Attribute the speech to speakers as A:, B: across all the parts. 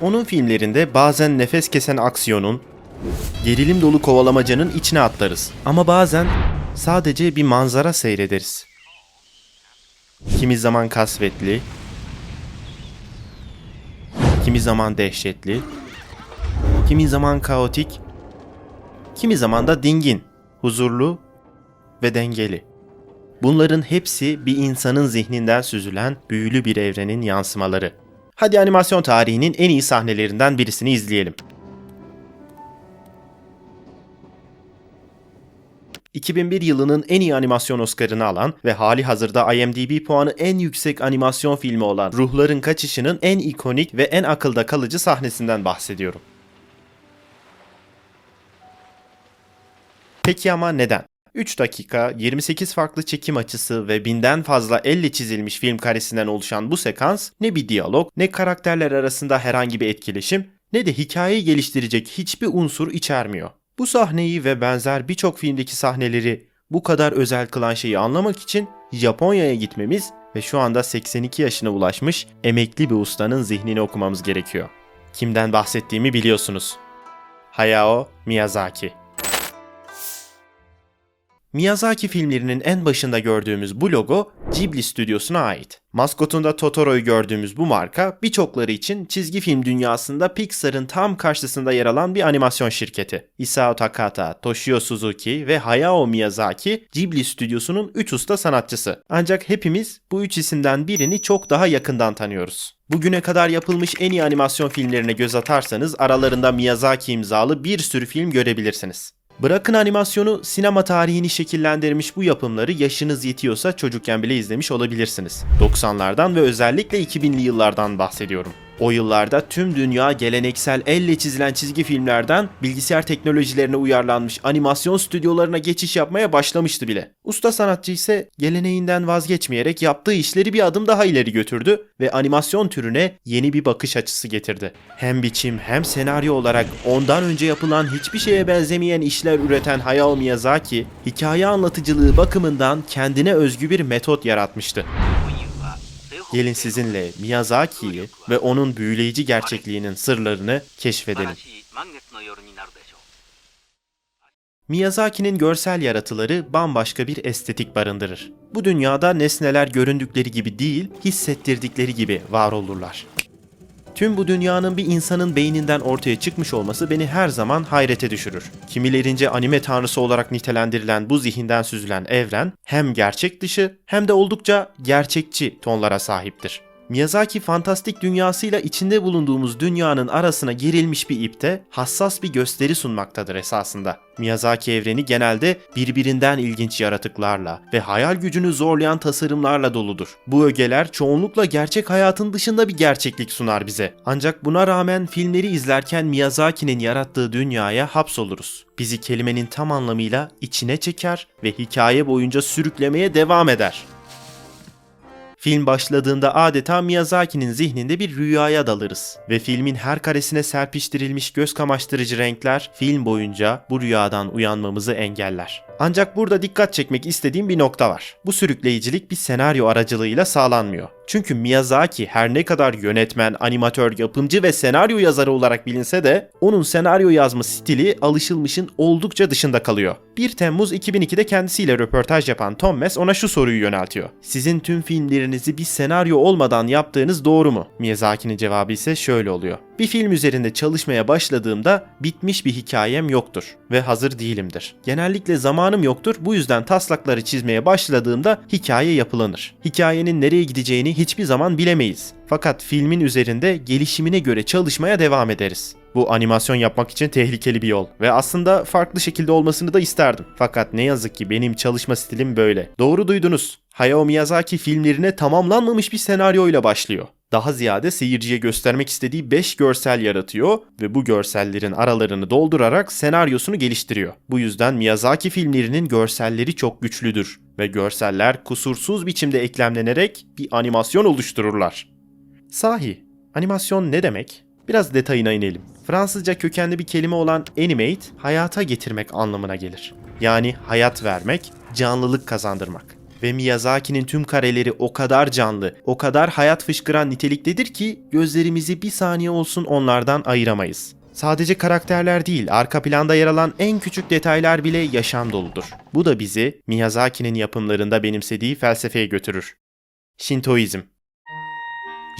A: Onun filmlerinde bazen nefes kesen aksiyonun, gerilim dolu kovalamacanın içine atlarız. Ama bazen sadece bir manzara seyrederiz. Kimi zaman kasvetli, kimi zaman dehşetli, kimi zaman kaotik, kimi zaman da dingin, huzurlu ve dengeli. Bunların hepsi bir insanın zihninden süzülen büyülü bir evrenin yansımaları. Hadi animasyon tarihinin en iyi sahnelerinden birisini izleyelim. 2001 yılının en iyi animasyon Oscar'ını alan ve hali hazırda IMDb puanı en yüksek animasyon filmi olan Ruhların Kaçışı'nın en ikonik ve en akılda kalıcı sahnesinden bahsediyorum. Peki ama neden? 3 dakika, 28 farklı çekim açısı ve binden fazla elle çizilmiş film karesinden oluşan bu sekans ne bir diyalog, ne karakterler arasında herhangi bir etkileşim, ne de hikayeyi geliştirecek hiçbir unsur içermiyor. Bu sahneyi ve benzer birçok filmdeki sahneleri bu kadar özel kılan şeyi anlamak için Japonya'ya gitmemiz ve şu anda 82 yaşına ulaşmış emekli bir ustanın zihnini okumamız gerekiyor. Kimden bahsettiğimi biliyorsunuz. Hayao Miyazaki. Miyazaki filmlerinin en başında gördüğümüz bu logo Ghibli stüdyosuna ait. Maskotunda Totoro'yu gördüğümüz bu marka birçokları için çizgi film dünyasında Pixar'ın tam karşısında yer alan bir animasyon şirketi. Isao Takata, Toshio Suzuki ve Hayao Miyazaki Ghibli stüdyosunun 3 usta sanatçısı. Ancak hepimiz bu üç isimden birini çok daha yakından tanıyoruz. Bugüne kadar yapılmış en iyi animasyon filmlerine göz atarsanız aralarında Miyazaki imzalı bir sürü film görebilirsiniz. Bırakın animasyonu, sinema tarihini şekillendirmiş bu yapımları yaşınız yetiyorsa çocukken bile izlemiş olabilirsiniz. 90'lardan ve özellikle 2000'li yıllardan bahsediyorum. O yıllarda tüm dünya geleneksel elle çizilen çizgi filmlerden bilgisayar teknolojilerine uyarlanmış animasyon stüdyolarına geçiş yapmaya başlamıştı bile. Usta sanatçı ise geleneğinden vazgeçmeyerek yaptığı işleri bir adım daha ileri götürdü ve animasyon türüne yeni bir bakış açısı getirdi. Hem biçim hem senaryo olarak ondan önce yapılan hiçbir şeye benzemeyen işler üreten Hayao Miyazaki, hikaye anlatıcılığı bakımından kendine özgü bir metot yaratmıştı. Gelin sizinle Miyazaki'yi ve onun büyüleyici gerçekliğinin sırlarını keşfedelim. Miyazaki'nin görsel yaratıları bambaşka bir estetik barındırır. Bu dünyada nesneler göründükleri gibi değil, hissettirdikleri gibi var olurlar. Tüm bu dünyanın bir insanın beyninden ortaya çıkmış olması beni her zaman hayrete düşürür. Kimilerince anime tanrısı olarak nitelendirilen bu zihinden süzülen evren hem gerçek dışı hem de oldukça gerçekçi tonlara sahiptir. Miyazaki fantastik dünyasıyla içinde bulunduğumuz dünyanın arasına girilmiş bir ipte hassas bir gösteri sunmaktadır esasında. Miyazaki evreni genelde birbirinden ilginç yaratıklarla ve hayal gücünü zorlayan tasarımlarla doludur. Bu ögeler çoğunlukla gerçek hayatın dışında bir gerçeklik sunar bize. Ancak buna rağmen filmleri izlerken Miyazaki'nin yarattığı dünyaya hapsoluruz. Bizi kelimenin tam anlamıyla içine çeker ve hikaye boyunca sürüklemeye devam eder. Film başladığında adeta Miyazaki'nin zihninde bir rüyaya dalırız ve filmin her karesine serpiştirilmiş göz kamaştırıcı renkler film boyunca bu rüyadan uyanmamızı engeller. Ancak burada dikkat çekmek istediğim bir nokta var. Bu sürükleyicilik bir senaryo aracılığıyla sağlanmıyor. Çünkü Miyazaki her ne kadar yönetmen, animatör, yapımcı ve senaryo yazarı olarak bilinse de onun senaryo yazma stili alışılmışın oldukça dışında kalıyor. 1 Temmuz 2002'de kendisiyle röportaj yapan Tom Mess ona şu soruyu yöneltiyor. Sizin tüm filmlerinizi bir senaryo olmadan yaptığınız doğru mu? Miyazaki'nin cevabı ise şöyle oluyor. Bir film üzerinde çalışmaya başladığımda bitmiş bir hikayem yoktur ve hazır değilimdir. Genellikle zamanım yoktur bu yüzden taslakları çizmeye başladığımda hikaye yapılanır. Hikayenin nereye gideceğini hiçbir zaman bilemeyiz. Fakat filmin üzerinde gelişimine göre çalışmaya devam ederiz. Bu animasyon yapmak için tehlikeli bir yol ve aslında farklı şekilde olmasını da isterdim. Fakat ne yazık ki benim çalışma stilim böyle. Doğru duydunuz. Hayao Miyazaki filmlerine tamamlanmamış bir senaryoyla başlıyor. Daha ziyade seyirciye göstermek istediği 5 görsel yaratıyor ve bu görsellerin aralarını doldurarak senaryosunu geliştiriyor. Bu yüzden Miyazaki filmlerinin görselleri çok güçlüdür ve görseller kusursuz biçimde eklemlenerek bir animasyon oluştururlar. Sahi, animasyon ne demek? Biraz detayına inelim. Fransızca kökenli bir kelime olan animate, hayata getirmek anlamına gelir. Yani hayat vermek, canlılık kazandırmak. Ve Miyazaki'nin tüm kareleri o kadar canlı, o kadar hayat fışkıran niteliktedir ki gözlerimizi bir saniye olsun onlardan ayıramayız. Sadece karakterler değil, arka planda yer alan en küçük detaylar bile yaşam doludur. Bu da bizi Miyazaki'nin yapımlarında benimsediği felsefeye götürür. Şintoizm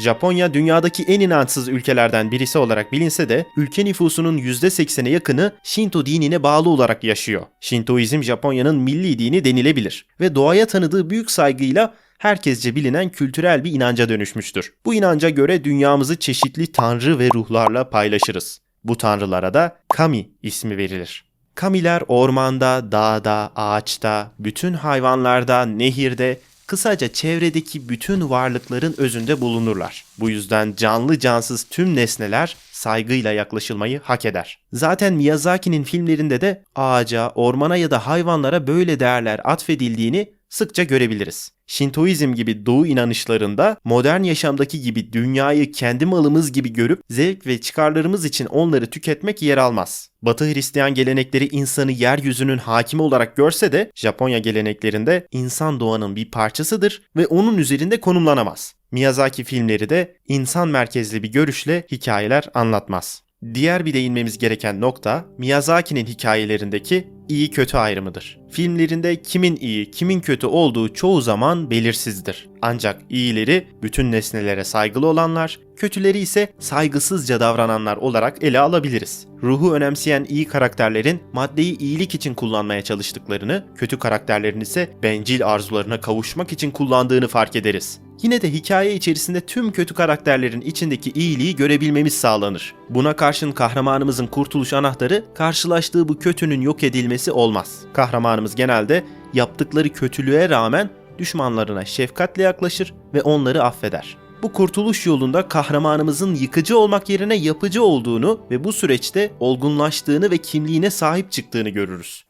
A: Japonya dünyadaki en inançsız ülkelerden birisi olarak bilinse de ülke nüfusunun %80'e yakını Shinto dinine bağlı olarak yaşıyor. Shintoizm Japonya'nın milli dini denilebilir ve doğaya tanıdığı büyük saygıyla herkesce bilinen kültürel bir inanca dönüşmüştür. Bu inanca göre dünyamızı çeşitli tanrı ve ruhlarla paylaşırız. Bu tanrılara da Kami ismi verilir. Kamiler ormanda, dağda, ağaçta, bütün hayvanlarda, nehirde, kısaca çevredeki bütün varlıkların özünde bulunurlar. Bu yüzden canlı cansız tüm nesneler saygıyla yaklaşılmayı hak eder. Zaten Miyazaki'nin filmlerinde de ağaca, ormana ya da hayvanlara böyle değerler atfedildiğini sıkça görebiliriz. Şintoizm gibi doğu inanışlarında modern yaşamdaki gibi dünyayı kendi malımız gibi görüp zevk ve çıkarlarımız için onları tüketmek yer almaz. Batı Hristiyan gelenekleri insanı yeryüzünün hakimi olarak görse de Japonya geleneklerinde insan doğanın bir parçasıdır ve onun üzerinde konumlanamaz. Miyazaki filmleri de insan merkezli bir görüşle hikayeler anlatmaz. Diğer bir değinmemiz gereken nokta Miyazaki'nin hikayelerindeki iyi kötü ayrımıdır. Filmlerinde kimin iyi, kimin kötü olduğu çoğu zaman belirsizdir. Ancak iyileri bütün nesnelere saygılı olanlar, kötüleri ise saygısızca davrananlar olarak ele alabiliriz. Ruhu önemseyen iyi karakterlerin maddeyi iyilik için kullanmaya çalıştıklarını, kötü karakterlerin ise bencil arzularına kavuşmak için kullandığını fark ederiz. Yine de hikaye içerisinde tüm kötü karakterlerin içindeki iyiliği görebilmemiz sağlanır. Buna karşın kahramanımızın kurtuluş anahtarı karşılaştığı bu kötünün yok edilmesi olmaz. Kahramanımız genelde yaptıkları kötülüğe rağmen düşmanlarına şefkatle yaklaşır ve onları affeder. Bu kurtuluş yolunda kahramanımızın yıkıcı olmak yerine yapıcı olduğunu ve bu süreçte olgunlaştığını ve kimliğine sahip çıktığını görürüz.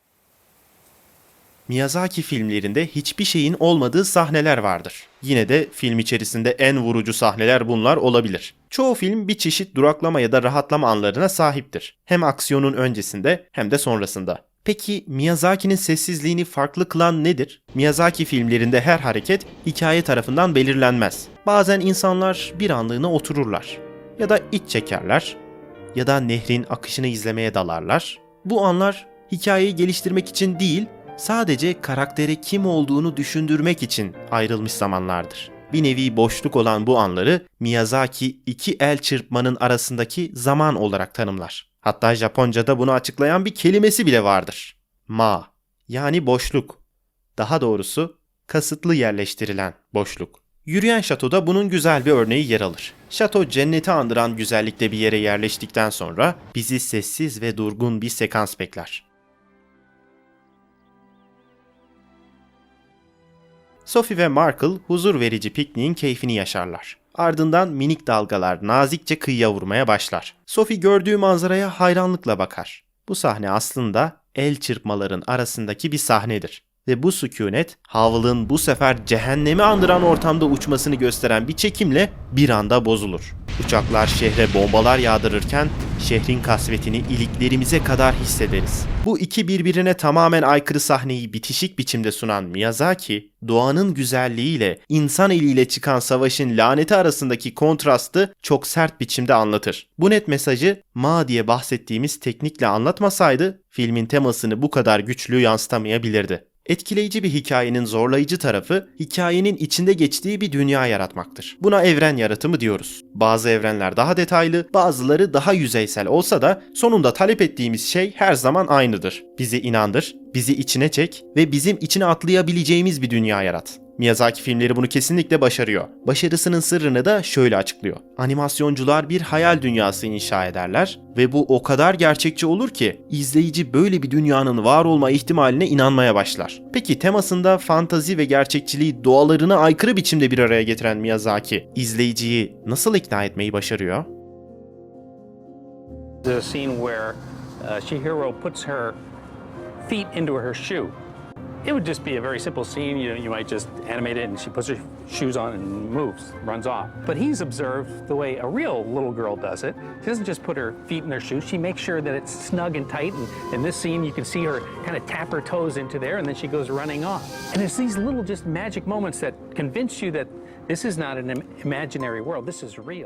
A: Miyazaki filmlerinde hiçbir şeyin olmadığı sahneler vardır. Yine de film içerisinde en vurucu sahneler bunlar olabilir. Çoğu film bir çeşit duraklama ya da rahatlama anlarına sahiptir. Hem aksiyonun öncesinde hem de sonrasında. Peki Miyazaki'nin sessizliğini farklı kılan nedir? Miyazaki filmlerinde her hareket hikaye tarafından belirlenmez. Bazen insanlar bir anlığına otururlar ya da iç çekerler ya da nehrin akışını izlemeye dalarlar. Bu anlar hikayeyi geliştirmek için değil, sadece karaktere kim olduğunu düşündürmek için ayrılmış zamanlardır. Bir nevi boşluk olan bu anları Miyazaki iki el çırpmanın arasındaki zaman olarak tanımlar. Hatta Japonca'da bunu açıklayan bir kelimesi bile vardır. Ma yani boşluk. Daha doğrusu kasıtlı yerleştirilen boşluk. Yürüyen şatoda bunun güzel bir örneği yer alır. Şato cenneti andıran güzellikte bir yere yerleştikten sonra bizi sessiz ve durgun bir sekans bekler. Sophie ve Markle huzur verici pikniğin keyfini yaşarlar. Ardından minik dalgalar nazikçe kıyıya vurmaya başlar. Sophie gördüğü manzaraya hayranlıkla bakar. Bu sahne aslında el çırpmaların arasındaki bir sahnedir. Ve bu sükunet, Havl'ın bu sefer cehennemi andıran ortamda uçmasını gösteren bir çekimle bir anda bozulur. Uçaklar şehre bombalar yağdırırken şehrin kasvetini iliklerimize kadar hissederiz. Bu iki birbirine tamamen aykırı sahneyi bitişik biçimde sunan Miyazaki, doğanın güzelliğiyle insan eliyle çıkan savaşın laneti arasındaki kontrastı çok sert biçimde anlatır. Bu net mesajı Ma diye bahsettiğimiz teknikle anlatmasaydı filmin temasını bu kadar güçlü yansıtamayabilirdi. Etkileyici bir hikayenin zorlayıcı tarafı hikayenin içinde geçtiği bir dünya yaratmaktır. Buna evren yaratımı diyoruz. Bazı evrenler daha detaylı, bazıları daha yüzeysel olsa da sonunda talep ettiğimiz şey her zaman aynıdır. Bizi inandır, bizi içine çek ve bizim içine atlayabileceğimiz bir dünya yarat. Miyazaki filmleri bunu kesinlikle başarıyor. Başarısının sırrını da şöyle açıklıyor. Animasyoncular bir hayal dünyası inşa ederler ve bu o kadar gerçekçi olur ki izleyici böyle bir dünyanın var olma ihtimaline inanmaya başlar. Peki temasında fantazi ve gerçekçiliği doğalarına aykırı biçimde bir araya getiren Miyazaki izleyiciyi nasıl ikna etmeyi başarıyor?
B: A scene where uh, Chihiro puts her feet into her shoe, it would just be a very simple scene. You know, you might just animate it, and she puts her shoes on and moves, runs off. But he's observed the way a real little girl does it. She doesn't just put her feet in their shoes. She makes sure that it's snug and tight. And in this scene, you can see her kind of tap her toes into there, and then she goes running off. And it's these little just magic moments that convince you that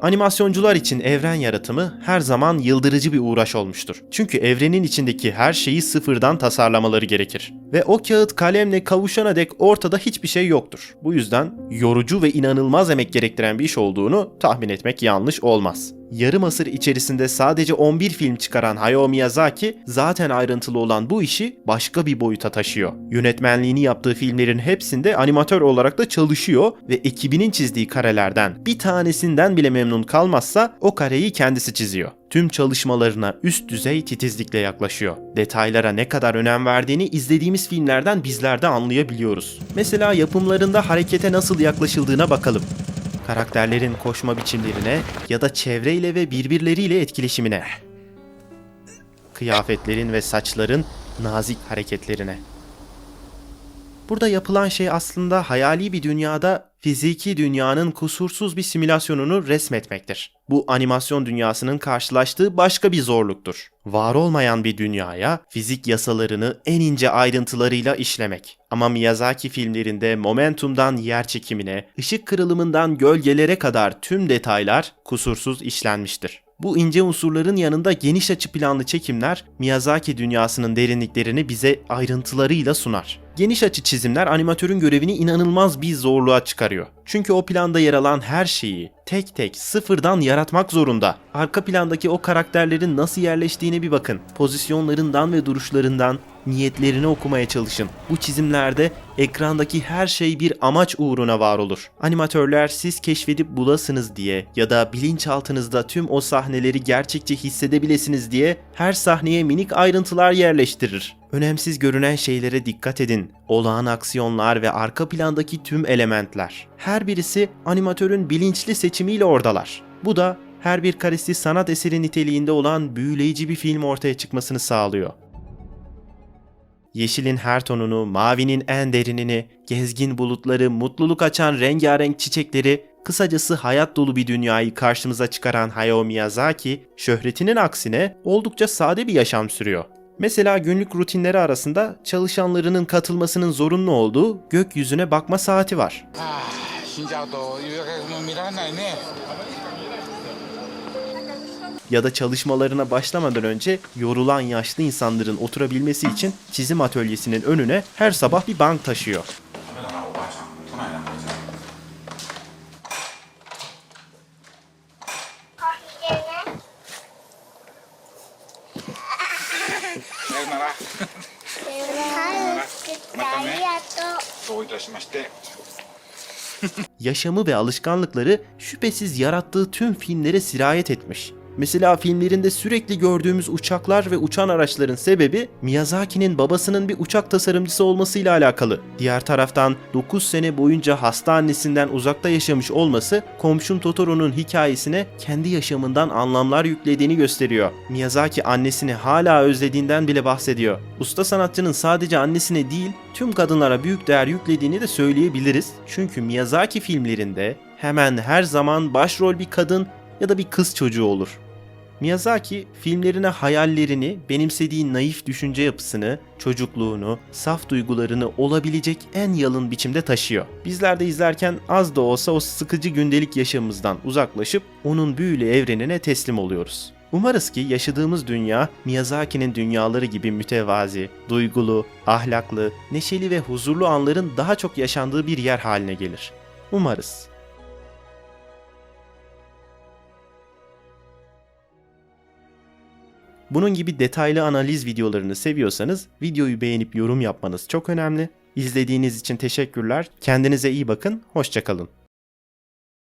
A: Animasyoncular için evren yaratımı her zaman yıldırıcı bir uğraş olmuştur. Çünkü evrenin içindeki her şeyi sıfırdan tasarlamaları gerekir. Ve o kağıt kalemle kavuşana dek ortada hiçbir şey yoktur. Bu yüzden yorucu ve inanılmaz emek gerektiren bir iş olduğunu tahmin etmek yanlış olmaz. Yarım asır içerisinde sadece 11 film çıkaran Hayao Miyazaki zaten ayrıntılı olan bu işi başka bir boyuta taşıyor. Yönetmenliğini yaptığı filmlerin hepsinde animatör olarak da çalışıyor ve ekibinin çizdiği karelerden bir tanesinden bile memnun kalmazsa o kareyi kendisi çiziyor. Tüm çalışmalarına üst düzey titizlikle yaklaşıyor. Detaylara ne kadar önem verdiğini izlediğimiz filmlerden bizler de anlayabiliyoruz. Mesela yapımlarında harekete nasıl yaklaşıldığına bakalım karakterlerin koşma biçimlerine ya da çevreyle ve birbirleriyle etkileşimine. Kıyafetlerin ve saçların nazik hareketlerine. Burada yapılan şey aslında hayali bir dünyada fiziki dünyanın kusursuz bir simülasyonunu resmetmektir. Bu animasyon dünyasının karşılaştığı başka bir zorluktur. Var olmayan bir dünyaya fizik yasalarını en ince ayrıntılarıyla işlemek. Ama Miyazaki filmlerinde momentumdan yer çekimine, ışık kırılımından gölgelere kadar tüm detaylar kusursuz işlenmiştir. Bu ince unsurların yanında geniş açı planlı çekimler Miyazaki dünyasının derinliklerini bize ayrıntılarıyla sunar. Geniş açı çizimler animatörün görevini inanılmaz bir zorluğa çıkarıyor. Çünkü o planda yer alan her şeyi tek tek sıfırdan yaratmak zorunda. Arka plandaki o karakterlerin nasıl yerleştiğine bir bakın. Pozisyonlarından ve duruşlarından niyetlerini okumaya çalışın. Bu çizimlerde ekrandaki her şey bir amaç uğruna var olur. Animatörler siz keşfedip bulasınız diye ya da bilinçaltınızda tüm o sahneleri gerçekçi hissedebilesiniz diye her sahneye minik ayrıntılar yerleştirir. Önemsiz görünen şeylere dikkat edin. Olağan aksiyonlar ve arka plandaki tüm elementler. Her birisi animatörün bilinçli seçimiyle oradalar. Bu da her bir karesi sanat eseri niteliğinde olan büyüleyici bir film ortaya çıkmasını sağlıyor. Yeşilin her tonunu, mavinin en derinini, gezgin bulutları, mutluluk açan rengarenk çiçekleri, kısacası hayat dolu bir dünyayı karşımıza çıkaran Hayao Miyazaki, şöhretinin aksine oldukça sade bir yaşam sürüyor. Mesela günlük rutinleri arasında çalışanlarının katılmasının zorunlu olduğu gökyüzüne bakma saati var ya da çalışmalarına başlamadan önce yorulan yaşlı insanların oturabilmesi için çizim atölyesinin önüne her sabah bir bank taşıyor. Yaşamı ve alışkanlıkları şüphesiz yarattığı tüm filmlere sirayet etmiş. Mesela filmlerinde sürekli gördüğümüz uçaklar ve uçan araçların sebebi Miyazaki'nin babasının bir uçak tasarımcısı olmasıyla alakalı. Diğer taraftan 9 sene boyunca hasta annesinden uzakta yaşamış olması komşum Totoro'nun hikayesine kendi yaşamından anlamlar yüklediğini gösteriyor. Miyazaki annesini hala özlediğinden bile bahsediyor. Usta sanatçının sadece annesine değil tüm kadınlara büyük değer yüklediğini de söyleyebiliriz. Çünkü Miyazaki filmlerinde hemen her zaman başrol bir kadın ya da bir kız çocuğu olur. Miyazaki filmlerine hayallerini, benimsediği naif düşünce yapısını, çocukluğunu, saf duygularını olabilecek en yalın biçimde taşıyor. Bizler de izlerken az da olsa o sıkıcı gündelik yaşamımızdan uzaklaşıp onun büyülü evrenine teslim oluyoruz. Umarız ki yaşadığımız dünya Miyazaki'nin dünyaları gibi mütevazi, duygulu, ahlaklı, neşeli ve huzurlu anların daha çok yaşandığı bir yer haline gelir. Umarız. Bunun gibi detaylı analiz videolarını seviyorsanız videoyu beğenip yorum yapmanız çok önemli. İzlediğiniz için teşekkürler. Kendinize iyi bakın. Hoşçakalın.